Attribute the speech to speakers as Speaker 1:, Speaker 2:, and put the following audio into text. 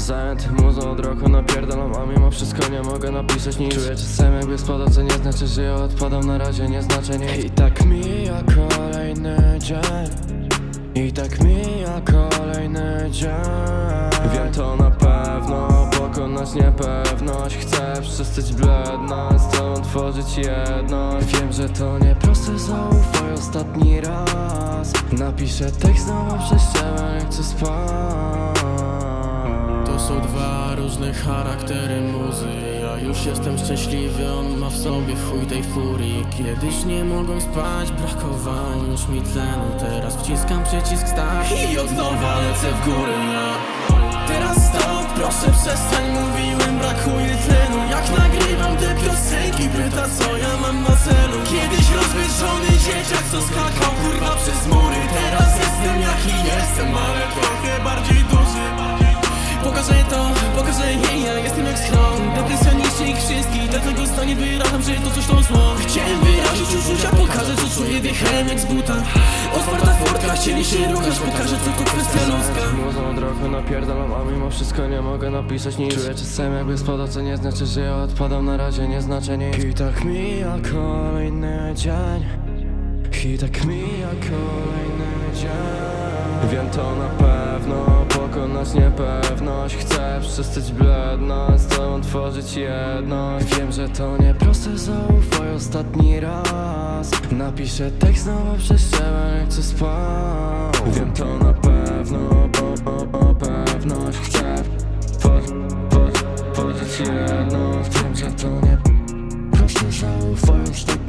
Speaker 1: Mocno od roku napierdalam, a mimo wszystko nie mogę napisać nic. Czuję czasem jakby spada, co nie znaczy, że ja odpadam. Na razie nie znaczy nic. I tak mija kolejny dzień. I tak mija kolejny dzień. Wiem to na pewno, pokonać niepewność. Chcę przestać blednąć, z tobą tworzyć jedność. Wiem, że to nieproste, zaufaj ostatni raz. Napiszę tekst znowu przez ciebie, nie chcę spać
Speaker 2: są dwa różne charaktery muzy. Ja już jestem szczęśliwy, on ma w sobie chuj tej furii. Kiedyś nie mogłem spać, brakowało już mi tlenu. Teraz wciskam przycisk start i od nowa lecę w górę. Teraz stop, proszę przestań, mówiłem brakuje tlenu. Jak nagrywam te piosenki, pyta co ja mam na celu. Kiedyś rozwyższony dzieciak, co skakał kurwa przez mury stanie wyrażam, że to coś to zło. Chciałem wyrazić uczucia, pokażę co czuję, wjechałem jak z buta. Otwarta furtka, chcieli się ruchać, pokażę co to kwestia ludzka.
Speaker 1: Od roku napierdalam, a mimo wszystko nie mogę napisać nic. Czuję czasem jakby spada, co nie znaczy, że ja odpadam. Na razie nie znaczy nic. I tak mija kolejny dzień. I tak mija kolejny dzień. Wiem to na pewno, pokonać niepewność. Chcę przestać blednąć, z tobą tworzyć jedność. Wiem, że to nieproste, zaufaj ostatni raz. Napiszę tekst znowu przez ciebie, nie chcę spać Wiem. To na pewno, bo, bo, bo pewność. Chcę tworzyć, jedność. Wiem, że to nie proste, zaufaj ostatni